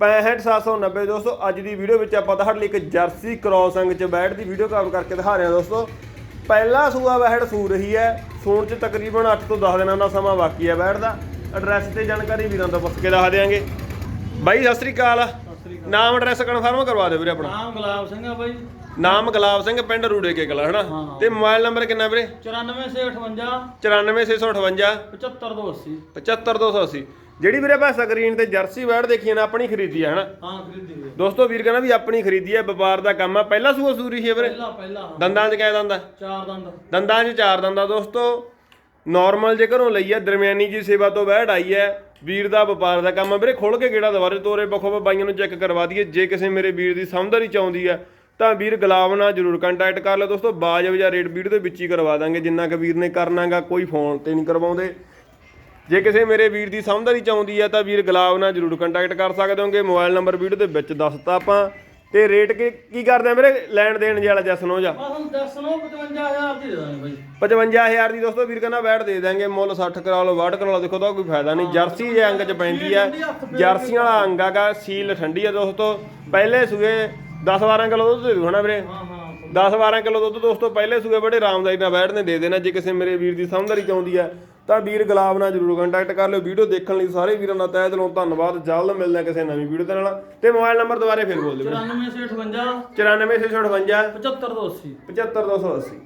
65790 ਦੋਸਤੋ ਅੱਜ ਦੀ ਵੀਡੀਓ ਵਿੱਚ ਆਪਾਂ ਤੁਹਾਡੇ ਲਈ ਇੱਕ ਜਰਸੀ ਕ੍ਰੋਸ ਅੰਗ ਚ ਬੈਠ ਦੀ ਵੀਡੀਓ ਕਵਰ ਕਰਕੇ ਦਿਖਾ ਰਹੇ ਹਾਂ ਦੋਸਤੋ। ਪਹਿਲਾ ਸੂਆ ਬੈਠ ਸੂ ਰਹੀ ਹੈ ਸੂਣ ਚ ਤਕਰੀਬਨ 8 ਤੋਂ 10 ਦਿਨਾਂ ਦਾ ਸਮਾਂ ਬਾਕੀ ਹੈ ਬੈਠ ਦਾ। ਐਡਰੈਸ ਤੇ ਜਾਣਕਾਰੀ ਵੀਰਾਂ ਤੋਂ ਪੁੱਛ ਕੇ ਦੱਸ ਦਿਆਂਗੇ। ਬਾਈ ਸਤਿ ਸ੍ਰੀ ਅਕਾਲ। ਨਾਮ ਐਡਰੈਸ ਕਨਫਰਮ ਕਰਵਾ ਦਿਓ ਵੀਰੇ ਆਪਣਾ। ਨਾਮ ਗੁਲਾਬ ਸਿੰਘ ਆ ਬਾਈ। ਨਾਮ ਗੁਲਾਬ ਸਿੰਘ ਪਿੰਡ ਰੂੜੇ ਕੇ ਕਲਾ ਹਨਾ। ਤੇ ਮੋਬਾਈਲ ਨੰਬਰ ਕਿੰਨਾ ਵੀਰੇ? 9458 94658 75280 75280 ਜਿਹੜੀ ਵੀਰੇ ਆਪਾਂ ਸਕਰੀਨ ਤੇ ਜਰਸੀ ਬੈਠ ਦੇਖੀ ਹੈ ਨਾ ਆਪਣੀ ਖਰੀਦੀ ਹੈ ਹਨਾ? ਹਾਂ ਖਰੀਦੀ ਹੋਈ ਦੋਸਤੋ ਵੀਰ ਕਹਿੰਦਾ ਵੀ ਆਪਣੀ ਖਰੀਦੀ ਹੈ ਵਪਾਰ ਦਾ ਕੰਮ ਹੈ ਪਹਿਲਾ ਸੂਆ ਸੂਰੀ ਹੈ ਵੀਰੇ? ਪਹਿਲਾ ਪਹਿਲਾ ਹਾਂ। ਦੰਦਾਂ 'ਚ ਕਿਆ ਦੰਦ ਹੈ ਚਾਰ ਦੰਦ। ਦੰਦਾਂ 'ਚ ਚਾਰ ਦੰਦਾਂ ਦੋਸਤੋ। ਨਾਰਮਲ ਜੇ ਘਰੋਂ ਲਈ ਹੈ ਦਰਮਿਆਨੀ ਜੀ ਸੇਵਾ ਤੋਂ ਬੈਠ ਆਈ ਹੈ। ਵੀਰ ਦਾ ਵਪਾਰ ਦਾ ਕੰਮ ਹੈ ਵੀਰੇ ਖੋਲ ਕੇ ਗੇੜਾ ਦਵਾਰੇ ਤੋਰੇ ਬਖੋ ਬਾਈਆਂ ਨੂੰ ਚੈੱਕ ਕਰਵਾ ਦਈਏ। ਜੇ ਕਿਸੇ ਮੇਰੇ ਵੀਰ ਦੀ ਸਮਝਦਾਰੀ ਚਾਹੁੰਦੀ ਹੈ ਤਾਂ ਵੀਰ ਗੁਲਾਬ ਨਾਲ ਜਰੂਰ ਕੰਟੈਕਟ ਕਰ ਲਓ। ਦੋਸਤੋ ਬਾਜਬ ਜਾਂ ਰੇਟ ਵੀਡੀਓ ਦੇ ਵਿੱਚ ਹੀ ਕਰਵਾ ਦਾਂਗੇ। ਜਿੰਨਾ ਕੁ ਵੀਰ ਨੇ ਕਰਨਾਗਾ ਕੋਈ ਫੋਨ ਤੇ ਨਹੀਂ ਕਰਵਾਉਂਦੇ। ਜੇ ਕਿਸੇ ਮੇਰੇ ਵੀਰ ਦੀ ਸਮਝਦਾਰੀ ਚਾਹੁੰਦੀ ਹੈ ਤਾਂ ਵੀਰ ਗੁਲਾਬ ਨਾਲ ਜਰੂਰ ਕੰਟੈਕਟ ਕਰ ਸਕਦੇ ਹੋਗੇ। ਮੋਬਾਈਲ ਨੰਬਰ ਵੀਡੀਓ ਦੇ ਵਿੱਚ ਦੱਸਤਾ ਆਪਾਂ। ਤੇ ਰੇਟ ਕੀ ਕੀ ਕਰਦੇ ਆ ਵੀਰੇ? ਲੈਣ ਦੇਣ ਵਾਲਾ ਜਸਨੋ ਜਾ। ਹੁਣ ਦੱਸਣੋ 55000 ਦੀ ਦੇ ਦਾਂਗੇ ਬਾਈ। 55000 ਦੀ ਦੋਸਤੋ ਵੀਰ ਕਹਿੰਦਾ ਬੈਠ ਦੇ ਦਾਂਗੇ ਮੁੱਲ 60 ਕਰਾ ਲਓ 60 ਕਰਾ ਲਓ ਦੇਖੋ ਤਾਂ ਕੋਈ ਫਾਇਦਾ ਨਹੀਂ। ਜਰਸੀ ਜੇ ਅੰਗ ਚ ਪੈਂਦੀ ਆ ਜਰਸੀਆਂ ਵਾਲਾ ਅੰਗ ਆਗਾ ਸੀਲ ਠੰਡੀ ਆ ਦੋਸਤੋ। ਪਹਿਲੇ ਸੂਏ 10 12 ਕਿਲੋ ਦੁੱਧ ਦੇ ਦੂ ਹਨਾ ਵੀਰੇ? ਹਾਂ ਹਾਂ 10 12 ਕਿਲੋ ਦੁੱਧ ਦੋਸਤੋ ਪਹਿਲੇ ਸੂਏ ਬੜੇ ਆਰਾਮਦਾਈ ਨਾਲ ਬੈਠਨੇ ਦੇ ਦੇਣਾ। ਜੇ ਕਿਸੇ ਮੇਰੇ ਵੀਰ ਦੀ ਸਮਝਦਾਰੀ ਚਾਹੁੰਦੀ ਆ ਤਾਂ ਵੀਰ ਗੁਲਾਬ ਨਾਲ ਜਰੂਰ ਕੰਟੈਕਟ ਕਰ ਲਿਓ। ਵੀਡੀਓ ਦੇਖਣ ਲਈ ਸਾਰੇ ਵੀਰਾਂ ਦਾ ਤਹਿ ਦਿਲੋਂ ਧੰਨਵਾਦ। ਜਲਦ ਮਿਲਦੇ ਹਾਂ ਕਿਸੇ ਨਵੀਂ ਵੀਡੀਓ ਦੇ ਨਾਲ। ਤੇ ਮੋਬਾਈਲ ਨੰਬਰ ਦੁਬਾਰੇ ਫਿਰ ਬੋਲ ਦਿਓ 9458 94658 75280 75280